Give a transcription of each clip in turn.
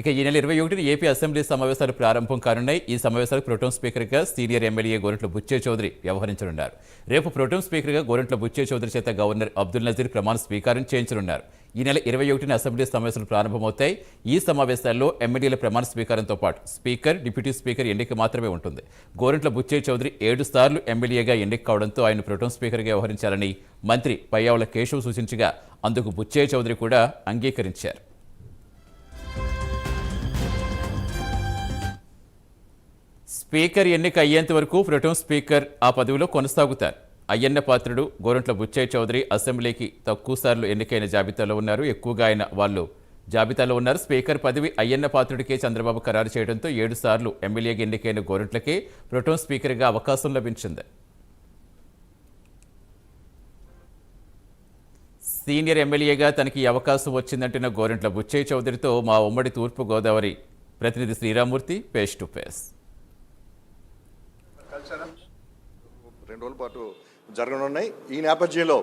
ఇక ఈ నెల ఇరవై ఒకటిన ఏపీ అసెంబ్లీ సమావేశాలు ప్రారంభం కానున్నాయి. ఈ సమావేశాలకు ప్రోటోన్ స్పీకర్గా సీనియర్ ఎమ్మెల్యే గోరంట్ల బుచ్చే చౌదరి వ్యవహరించనున్నారు. రేపు ప్రోటోన్ స్పీకర్గా గోరంట్ల బుచ్చే చౌదరి చేత గవర్నర్ అబ్దుల్ నజీర్ ప్రమాణ స్వీకారం చేయించనున్నారు. ఈ నెల ఇరవై ఒకటిన అసెంబ్లీ సమావేశాలు ప్రారంభమవుతాయి. ఈ సమావేశాల్లో ఎమ్మెల్యేల ప్రమాణ స్వీకారంతో పాటు స్పీకర్ డిప్యూటీ స్పీకర్ ఎన్నిక మాత్రమే ఉంటుంది. గోరంట్ల బుచ్చే చౌదరి ఏడు సార్లు ఎమ్మెల్యేగా ఎన్నిక కావడంతో ఆయన ప్రోటోన్ స్పీకర్గా వ్యవహరించాలని మంత్రి పయ్యావుల కేశవ్ సూచించగా అందుకు బుచ్చే చౌదరి కూడా అంగీకరించారు. స్పీకర్ ఎన్నిక అయ్యేంత వరకు ప్రోటోం స్పీకర్ ఆ పదవిలో కొనసాగుతారు. అయ్యన్న పాత్రుడు గోరంట్ల బుచ్చయ్య చౌదరి అసెంబ్లీకి తక్కువ సార్లు ఎన్నికైన జాబితాలో ఉన్నారు. ఎక్కువగా ఆయన వాళ్ళు జాబితాలో ఉన్నారు. స్పీకర్ పదవి అయ్యన్న పాత్రుడికే చంద్రబాబు ఖరారు చేయడంతో ఏడు సార్లు ఎమ్మెల్యేగా ఎన్నికైన గోరంట్లకే ప్రోటోం స్పీకర్గా అవకాశం లభించింది. సీనియర్ ఎమ్మెల్యేగా తనకి అవకాశం వచ్చిందంటున్న గోరంట్ల బుచ్చయ్య చౌదరితో మా ఉమ్మడి తూర్పు గోదావరి ప్రతినిధి శ్రీరామూర్తి పేస్ టు పేస్ రెండు రోజుల పాటు జరగనున్నాయి. ఈ నేపథ్యంలో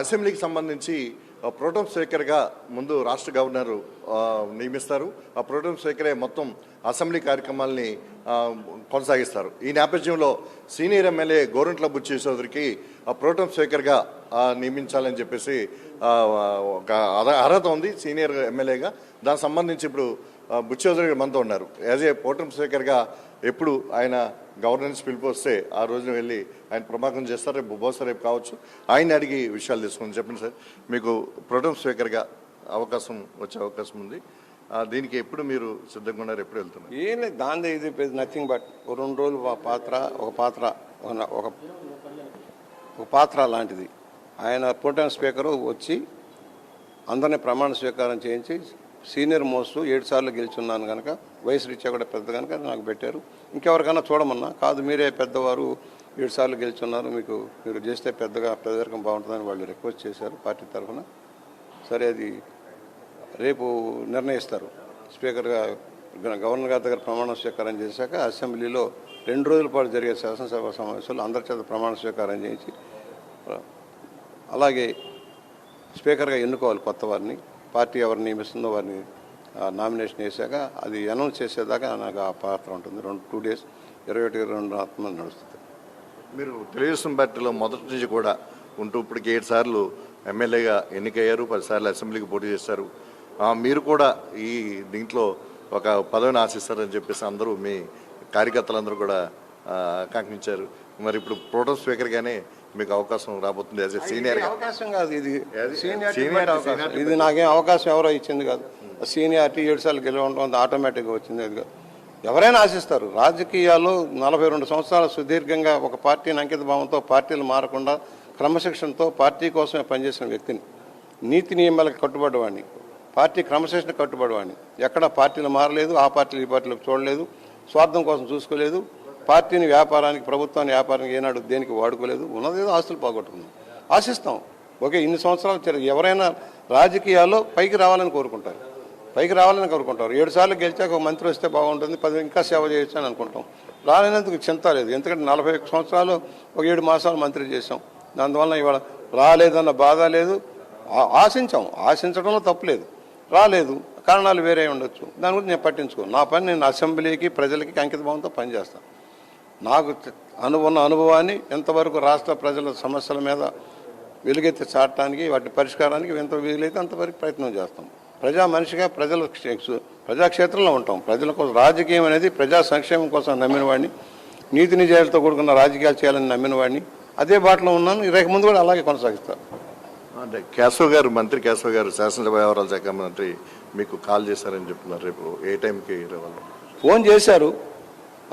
అసెంబ్లీకి సంబంధించి ప్రోటోం స్పీకర్గా ముందు రాష్ట్ర గవర్నర్ నియమిస్తారు. ఆ ప్రోటోం స్పీకరే మొత్తం అసెంబ్లీ కార్యక్రమాల్ని కొనసాగిస్తారు. ఈ నేపథ్యంలో సీనియర్ ఎమ్మెల్యే గోరంట్ల బుచ్చి చౌదరికి ఆ ప్రోటోం స్పీకర్గా నియమించాలని చెప్పేసి ఒక అర్హత ఉంది సీనియర్ ఎమ్మెల్యేగా. దానికి సంబంధించి ఇప్పుడు ఆ, గారు మనతో ఉన్నారు. యాజ్ ఏ పోటం స్పీకర్గా ఎప్పుడు ఆయన గవర్నెన్స్ పిలుపు వస్తే ఆ రోజున వెళ్ళి ఆయన ప్రమాకం చేస్తారు? రేపు బహుశా రేపు కావచ్చు. ఆయన అడిగి విషయాలు తీసుకుని చెప్పండి సార్. మీకు ప్రోటం స్పీకర్గా అవకాశం వచ్చే అవకాశం ఉంది. దీనికి ఎప్పుడు మీరు సిద్ధంగా ఉన్నారు? ఎప్పుడు వెళ్తున్నారు? ఏం లేదు. దాని ఇది నథింగ్ బట్ రెండు రోజులు పాత్ర ఒక పాత్ర ఒక- ఒక పాత్ర లాంటిది. ఆయన ప్రోటాన్ స్పీకరు వచ్చి అందరినీ ప్రమాణ స్వీకారం చేయించి సీనియర్ మోస్ట్ ఏడు సార్లు గెలిచున్నాను కనుక వయసు రీత్యా కూడా పెద్ద కనుక నాకు పెట్టారు. ఇంకెవరికైనా చూడమన్నా కాదు మీరే పెద్దవారు ఏడు సార్లు గెలిచున్నారు మీకు మీరు చేస్తే పెద్దగా పెద్దరికం బాగుంటుందని వాళ్ళు రిక్వెస్ట్ చేశారు పార్టీ తరఫున. సరే అది రేపు నిర్ణయిస్తారు. స్పీకర్గా గవర్నర్ గారి దగ్గర ప్రమాణ స్వీకారం చేశాక అసెంబ్లీలో రెండు రోజుల పాటు జరిగే శాసనసభ సమావేశాలు అందరి చేత ప్రమాణ స్వీకారం చేయించి అలాగే స్పీకర్గా ఎన్నుకోవాలి కొత్త వారిని. పార్టీ ఎవరిని నియమిస్తుందో వారిని నామినేషన్ వేసాక అది అనౌన్స్ చేసేదాకా నాకు ఆ పాత్ర ఉంటుంది. రెండు టూ డేస్ ఇరవై ఒకటి రెండు ఆత్మ నడుస్తుంది. మీరు తెలుగుదేశం పార్టీలో మొదటి నుంచి కూడా ఉంటూ ఇప్పటికి ఏడు సార్లు ఎమ్మెల్యేగా ఎన్నికయ్యారు పదిసార్లు అసెంబ్లీకి పోటీ చేశారు. మీరు కూడా ఈ దీంట్లో ఒక పదవిని ఆశిస్తారని చెప్పేసి అందరూ మీ కార్యకర్తలందరూ కూడా ఆకాంక్షించారు. మరి ఇప్పుడు ప్రోటోన్ స్పీకర్గానే మీకు అవకాశం రాబోతుంది యాజ్ ఎ సీనియర్ అవకాశం కాదు ఇది బట్టి అవకాశం. ఇది నాకేం అవకాశం ఎవరో ఇచ్చింది కాదు. సీనియారిటీ ఏడు సార్లు గెలవడం ఆటోమేటిక్గా వచ్చింది అది కాదు. ఎవరైనా ఆశిస్తారు రాజకీయాల్లో నలభై రెండు సంవత్సరాల సుదీర్ఘంగా ఒక పార్టీని అంకిత భావంతో పార్టీలు మారకుండా క్రమశిక్షణతో పార్టీ కోసమే పనిచేసిన వ్యక్తిని నీతి నియమాలకు కట్టుబడేవాడిని పార్టీ క్రమశిక్షణ కట్టుబడేవాడిని ఎక్కడ పార్టీలు మారలేదు ఆ పార్టీలు ఈ పార్టీలు చూడలేదు స్వార్థం కోసం చూసుకోలేదు పార్టీని వ్యాపారానికి ప్రభుత్వాన్ని వ్యాపారానికి ఏనాడు దేనికి వాడుకోలేదు. ఉన్నదేదో ఆస్తులు పోగొట్టుకున్నాం. ఆశిస్తాం. ఓకే ఇన్ని సంవత్సరాలు ఎవరైనా రాజకీయాల్లో పైకి రావాలని కోరుకుంటారు. పైకి రావాలని కోరుకుంటారు. ఏడు సార్లు గెలిచాక ఒక మంత్రి వస్తే బాగుంటుంది పది ఇంకా సేవ చేయొచ్చు అని అనుకుంటాం. రాలేనందుకు చింత లేదు. ఎందుకంటే నలభై సంవత్సరాలు ఒక ఏడు మాసాలు మంత్రి చేసాం దానివల్ల ఇవాళ రాలేదన్న బాధ లేదు. ఆశించాం. ఆశించడంలో తప్పులేదు రాలేదు. కారణాలు వేరే ఉండొచ్చు. దాని గురించి నేను పట్టించుకోను. నా పని నేను అసెంబ్లీకి ప్రజలకి అంకితభావంతో పనిచేస్తాను. నాకు అనుకున్న అనుభవాన్ని ఎంతవరకు రాష్ట్ర ప్రజల సమస్యల మీద వెలుగెత్తి చాటడానికి వాటి పరిష్కారానికి ఎంత వీలైతే అంతవరకు ప్రయత్నం చేస్తాం. ప్రజా మనిషిగా ప్రజల క్షే- ప్రజాక్షేత్రంలో ఉంటాం. ప్రజల కోసం రాజకీయం అనేది ప్రజా సంక్షేమం కోసం నమ్మిన వాడిని నీతి నిజాయాలతో కూడుకున్న రాజకీయాలు చేయాలని నమ్మిన వాడిని అదే బాటలో ఉన్నాను. రేపు ముందు కూడా అలాగే కొనసాగిస్తాను అంటే కేశవ్ గారు మంత్రి కేశవ్ గారు శాసనసభ వ్యవహారాల శాఖ మంత్రి మీకు కాల్ చేశారని చెప్తున్నారు రేపు ఏ టైంకి రావాలి? ఫోన్ చేశారు.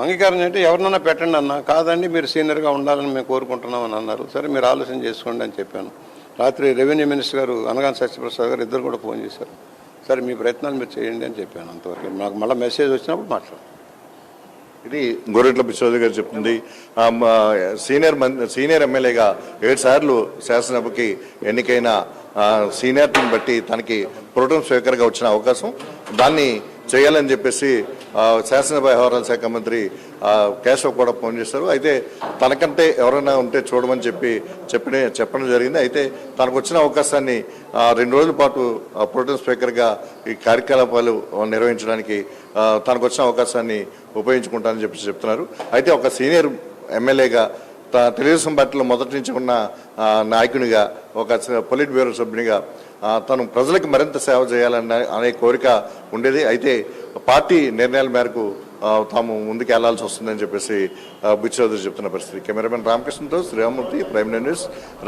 అంగీకారం అంటే ఎవరినన్నా పెట్టండి అన్న. కాదండి మీరు సీనియర్గా ఉండాలని మేము కోరుకుంటున్నామని అన్నారు. సరే మీరు ఆలోచన చేసుకోండి అని చెప్పాను. రాత్రి రెవెన్యూ మినిస్టర్ గారు అనగాని సత్యప్రసాద్ గారు ఇద్దరు కూడా ఫోన్ చేశారు. సరే మీ ప్రయత్నాలు మీరు చేయండి అని చెప్పాను అంతవరకు. నాకు మళ్ళీ మెసేజ్ వచ్చినప్పుడు మాట్లాడు ఇది గొర్రెట్ల చౌదరి గారు చెప్తుంది. సీనియర్ సీనియర్ ఎమ్మెల్యేగా ఏడు సార్లు శాసనసభకి ఎన్నికైన సీనియర్ని సీనియారిటీని బట్టి తనకి ప్రోటోన్ స్పీకర్గా వచ్చిన అవకాశం. దాన్ని చేయాలని చెప్పేసి శాసనసభ వ్యవహారాల శాఖ మంత్రి కేశవ్ కూడా ఫోన్ చేశారు. అయితే తనకంటే ఎవరైనా ఉంటే చూడమని చెప్పి చెప్పిన చెప్పడం జరిగింది. అయితే తనకు వచ్చిన అవకాశాన్ని రెండు రోజుల పాటు ప్రోటోన్ స్పీకర్గా ఈ కార్యకలాపాలు నిర్వహించడానికి తనకు వచ్చిన అవకాశాన్ని ఉపయోగించుకుంటానని చెప్పి చెప్తున్నారు. అయితే ఒక సీనియర్ ఎమ్మెల్యేగా త- తెలుగుదేశం పార్టీలో మొదటి నుంచి ఉన్న నాయకునిగా ఒక పొలిట్ బ్యూరో సభ్యునిగా తను ప్రజలకు మరింత సేవ చేయాలన్న అనే కోరిక ఉండేది. అయితే పార్టీ నిర్ణయాల మేరకు తాము ముందుకు వెళ్ళాల్సి వస్తుందని చెప్పేసి ఆ, బుచ్చి చెప్తున్న పరిస్థితి. కెమెరామెన్ రామకృష్ణతో శ్రీరామూర్తి ప్రైమ్ న్యూస్